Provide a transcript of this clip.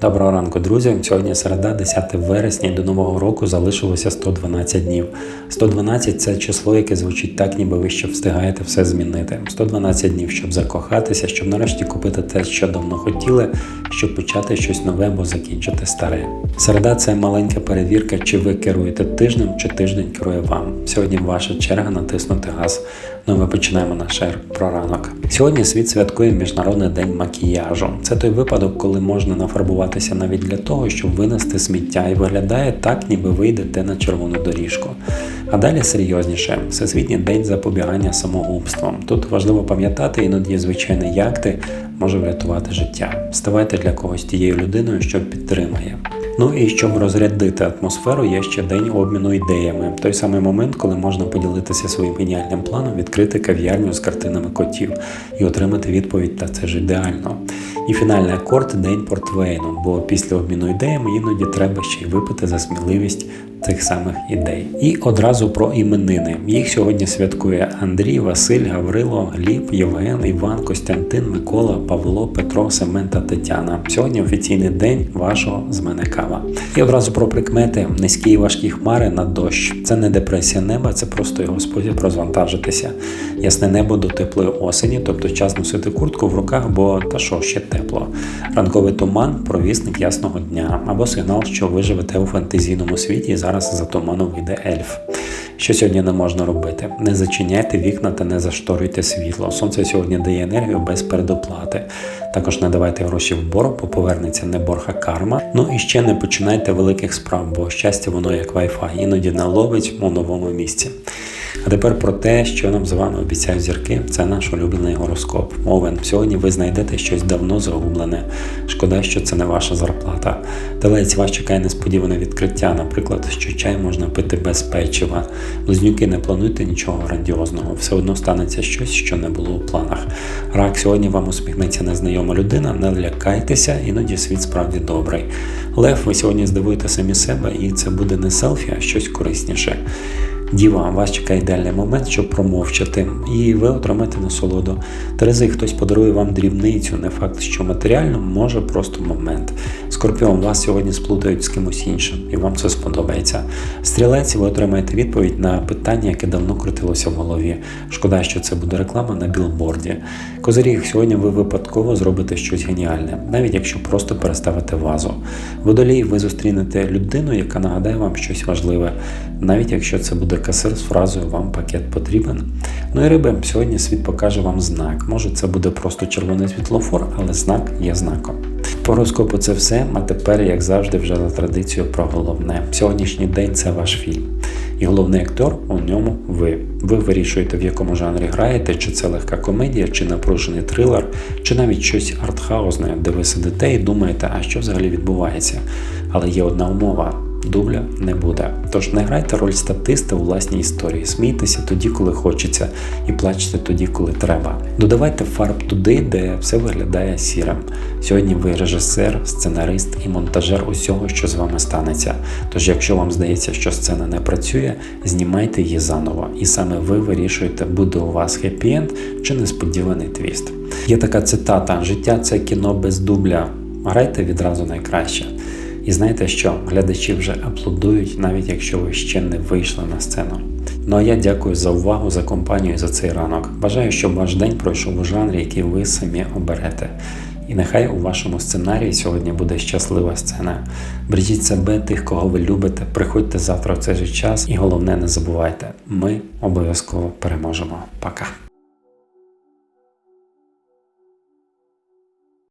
Доброго ранку, друзі. Сьогодні середа, 10 вересня, і до нового року залишилося 112 днів. 112 – це число, яке звучить так, ніби ви ще встигаєте все змінити. 112 днів, щоб закохатися, щоб нарешті купити те, що давно хотіли, щоб почати щось нове або закінчити старе. Середа це маленька перевірка, чи ви керуєте тижнем, чи тиждень керує вам. Сьогодні ваша черга натиснути газ. Ну, ми починаємо наш ер про ранок. Сьогодні світ святкує Міжнародний день макіяжу. Це той випадок, коли можна нафарбуватися навіть для того, щоб винести сміття, і виглядає так, ніби ви йдете на червону доріжку. А далі серйозніше, всесвітній день запобігання самогубством. Тут важливо пам'ятати, іноді звичайний як ти може врятувати життя. Ставайте для когось тією людиною, що підтримає. Ну і щоб розрядити атмосферу, є ще день обміну ідеями. Той самий момент, коли можна поділитися своїм геніальним планом, відкрити кав'ярню з картинами котів і отримати відповідь, та це ж ідеально. І фінальний акорд день портвейну, бо після обміну ідеями іноді треба ще й випити за сміливість тих самих ідей. І одразу про іменини. Їх сьогодні святкує Андрій, Василь, Гаврило, Гліб, Євген, Іван, Костянтин, Микола, Павло, Петро, Семен та Тетяна. Сьогодні офіційний день вашого з мене кава. І одразу про прикмети: низькі і важкі хмари на дощ. Це не депресія неба, це просто його спосіб розвантажитися. Ясне небо до теплої осені, тобто час носити куртку в руках, бо та що ще тепло. Ранковий туман, провісник ясного дня або сигнал, що ви живете у фантазійному світі і зараз за туманом йде ельф. Що сьогодні не можна робити? Не зачиняйте вікна та не зашторюйте світло. Сонце сьогодні дає енергію без передоплати. Також не давайте гроші в борг, бо повернеться не борг, а карма. Ну і ще не починайте великих справ, бо щастя воно як Wi-Fi, іноді наловить у новому місці. А тепер про те, що нам з вами обіцяють зірки, це наш улюблений гороскоп. Овен, сьогодні ви знайдете щось давно загублене. Шкода, що це не ваша зарплата. Телець вас чекає несподіване відкриття, наприклад, що чай можна пити без печива. Близнюки, не плануйте нічого грандіозного, все одно станеться щось, що не було у планах. Рак, сьогодні вам усміхнеться незнайома людина, не лякайтеся, іноді світ справді добрий. Лев, ви сьогодні здивуєте самі себе, і це буде не селфі, а щось корисніше. Діва, вас чекає ідеальний момент, щоб промовчати, і ви отримаєте насолоду. Терези, хтось подарує вам дрібницю, не факт, що матеріально, може просто момент. Скорпіон, вас сьогодні сплутають з кимось іншим, і вам це сподобається. Стрілець, ви отримаєте відповідь на питання, яке давно крутилося в голові. Шкода, що це буде реклама на білборді. Козиріг, сьогодні ви випадково зробите щось геніальне, навіть якщо просто переставите вазу. Водолій, ви зустрінете людину, яка нагадає вам щось важливе, навіть якщо це буде касир з фразою Вам пакет потрібен. Ну і риби, сьогодні світ покаже вам знак. Може, це буде просто червоний світлофор, але знак є знаком. По гороскопу це все, а тепер, як завжди, вже за традицією про головне. Сьогоднішній день це ваш фільм. І головний актор у ньому ви. Ви вирішуєте, в якому жанрі граєте, чи це легка комедія, чи напружений трилер, чи навіть щось артхаузне, де ви сидите і думаєте, а що взагалі відбувається. Але є одна умова. Дубля не буде. Тож не грайте роль статиста у власній історії. Смійтеся тоді, коли хочеться, і плачте тоді, коли треба. Додавайте фарб туди, де все виглядає сірим. Сьогодні ви режисер, сценарист і монтажер усього, що з вами станеться. Тож, якщо вам здається, що сцена не працює, знімайте її заново, і саме ви вирішуєте, буде у вас хеппі-енд чи несподіваний твіст. Є така цитата: життя це кіно без дубля. Грайте відразу найкраще. І знаєте що? Глядачі вже аплодують, навіть якщо ви ще не вийшли на сцену. Ну а я дякую за увагу, за компанію за цей ранок. Бажаю, щоб ваш день пройшов у жанрі, який ви самі оберете. І нехай у вашому сценарії сьогодні буде щаслива сцена. Бережіть себе, тих, кого ви любите, приходьте завтра в цей же час, і головне, не забувайте, ми обов'язково переможемо. Пока.